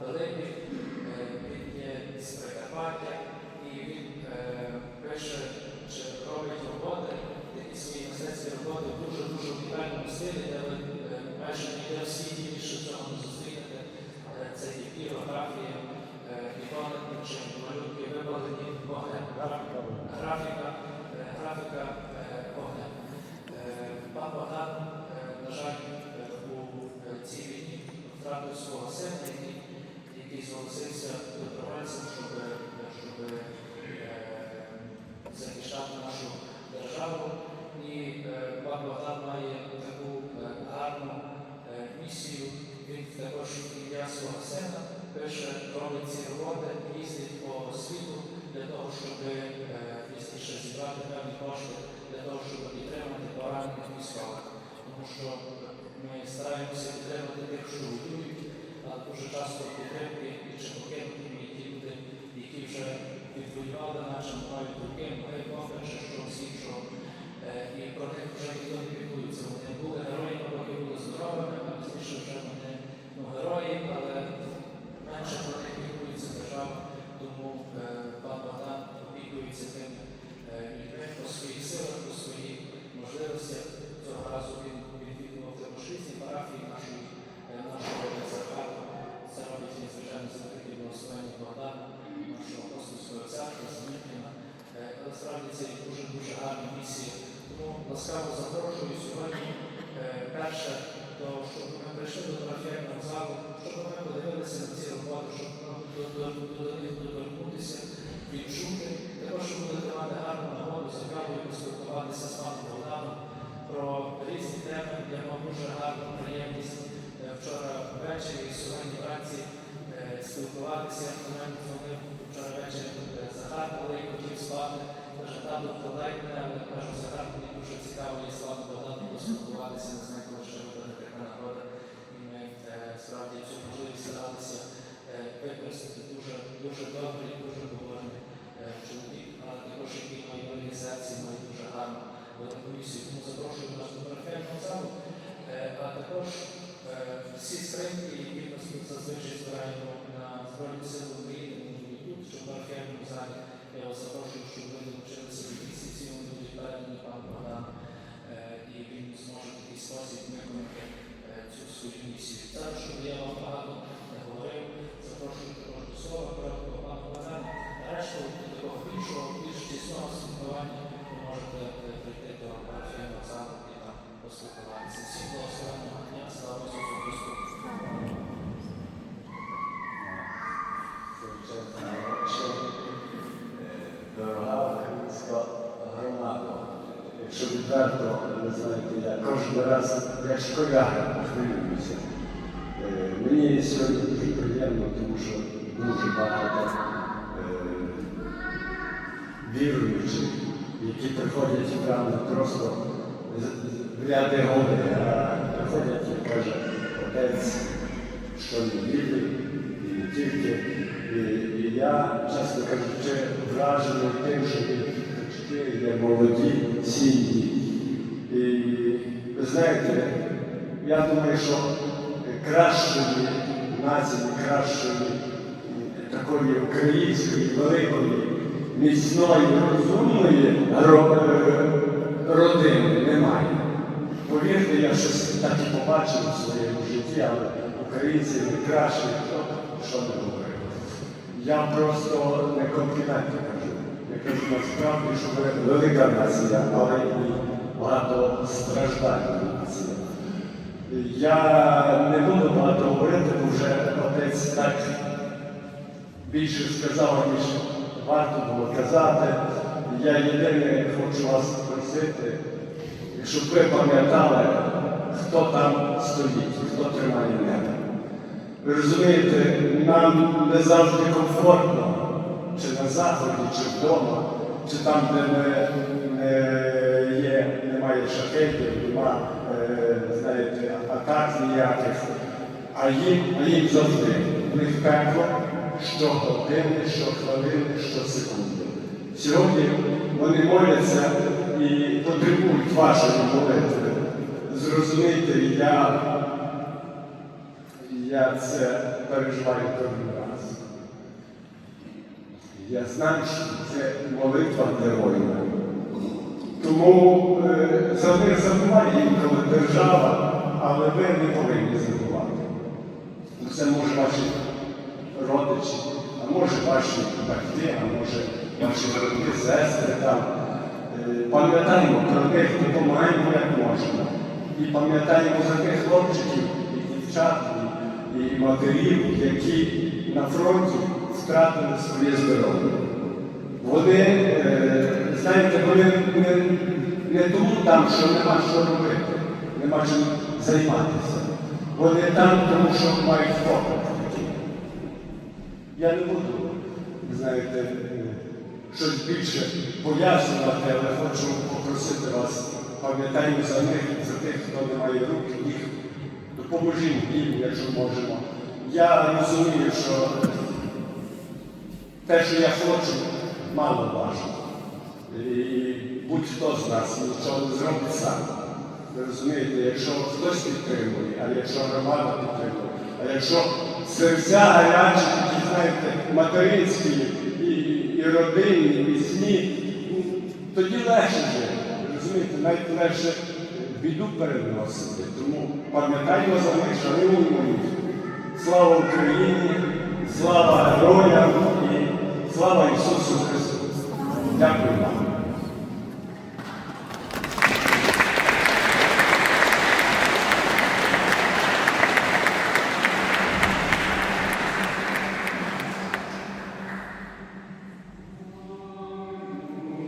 великий, е, він з Прикарпаття, і він е, пише чи робить роботи, такі свої мистецькі роботи в дуже-дуже унікальному стилі, де ви майже ніде в світі більше цього не зустрінете. Е, Це і пірографія, ікони чи малюнки вибавлені вогнем. Графіка, графіка, е, графіка е, вогнем. Е, Пан Богдан, е, на жаль, е, у е, цій війні втратив свого сина, який, який зголосився добровольцем, щоб, е, щоб е, захищати нашу державу. І е, пан Богдан має таку е, гарну е, місію. Він також ім'я свого сина пише, робить ці роботи, їздить по світу для того, щоб е, пізніше зібрати певні кошти для того, щоб підтримати поранених. Тому що ми стараємося підтримати тих, що воюють, але дуже часто підтримки і чи покинуті ті люди, які вже відвоювали, наче мають руки, ноги, ноги, чи щось іншого. Е, І про них вже ніхто не піклується. Вони були героями, поки були здоровими, а пізніше вже вони ну, герої, але менше про них ласкаво запрошую сьогодні. е, Перше, то щоб ми прийшли до трофейного залу, щоб ми подивилися на ці роботи, щоб ну, до, них доторкнутися, відчути. Також ви будете мати гарну нагоду з кавою поспілкуватися з паном Богданом про різні теми. Я мав дуже гарну приємність е, вчора ввечері і сьогодні вранці е, спілкуватися. У мене дзвонив вчора ввечері Захар, коли я хотів спати. Каже, тату, вкладай мене, але кажу, Захар, мені дуже цікаво є з вами Богданом поспілкуватися, не знаю, коли ще буде така нагода. І ми е, справді цю можливість старалися е, використати дуже, дуже добрий, дуже говорний е, чоловік, але також який має велике серце, і гарну велику. Тому запрошую нас до парафіального залу, Е, а також е, всі скриньки, які ми зазвичай збираємо на Збройні Сили України, вони будуть тут, що в парафіальному залі. Я вас запрошую, щоб ви долучилися до місяці, вони будуть передані пан Богдан, е, і він зможе в такий спосіб виконати цю свою місію. Зараз, щоб я вам багато не говорив, запрошую також до слова короткого пана Богдана. Решту до такого більшого, більш тісного спілкування ви можете е, прийти до парафіального залу і там поспілкуватися. Всім благословенного дня, слава Ісусу Христу! Дорога українська громада. Якщо відверто, ви знаєте, я кожен раз як школяр хвилююся. Е, Мені сьогодні дуже приємно, тому що дуже багато е, віруючих, які приходять в храм не просто ряди годи, а приходять і кажуть, отець, що не вірить, і не тільки. І, і я, чесно кажучи, вражений тим, що діточки є молоді сім'ї. Знаєте, я думаю, що кращої нації, кращої такої української, великої, міцної, розумної е, родини немає. Повірте, я щось так і побачив у своєму житті, але українці найкращі, хто що не говорив. Я просто не компліменти кажу. Я кажу насправді, що ви велика нація, але і багато страждальна нація. Я не буду багато говорити, бо вже отець так більше сказав, ніж варто було казати. Я єдине хочу вас просити, щоб ви пам'ятали, хто там стоїть, хто тримає небо. Ви розумієте, нам не завжди комфортно, чи на заході, чи вдома, чи там, де не є, немає шахетів, немає, знаєте, атак ніяких. А їм, а їм завжди. В них пекло щогодини, щохвилини, щосекунди. Сьогодні вони моляться і потребують вашої молитви. Зрозумійте, я Я це переживаю кожен раз. Я знаю, що це молитва воїна. Тому е, за них забуває інколи держава, але ви не повинні забувати. Це може ваші родичі, а може ваші батьки, а може ваші брати, сестри там. Е, Пам'ятаємо про них, допомагаємо як можемо. І пам'ятаємо за тих хлопчиків і дівчат, і, матерів, які на фронті втратили своє здоров'я. Вони, знаєте, вони не, не тому там, що нема що робити, нема чим займатися. Вони там, тому що мають поклик такий. Я не буду, знаєте, щось більше пояснювати, але хочу попросити вас, пам'ятаємо за них, за тих, хто не має рук, їх допоможімо їм, якщо можемо. Я розумію, що те, що я хочу, мало важко. І будь-хто з нас нічого не зробить сам. Ви розумієте, якщо хтось підтримує, а якщо громада підтримує, а якщо серця гарячі, такі, знаєте, материнські і, і родинні, і міцні, ну, тоді легше жити. Розумієте, навіть легше біду переносити. Тому пам'ятаймо за них, шануємо їх. Слава Україні, слава героям і слава Ісусу Христу. Дякую.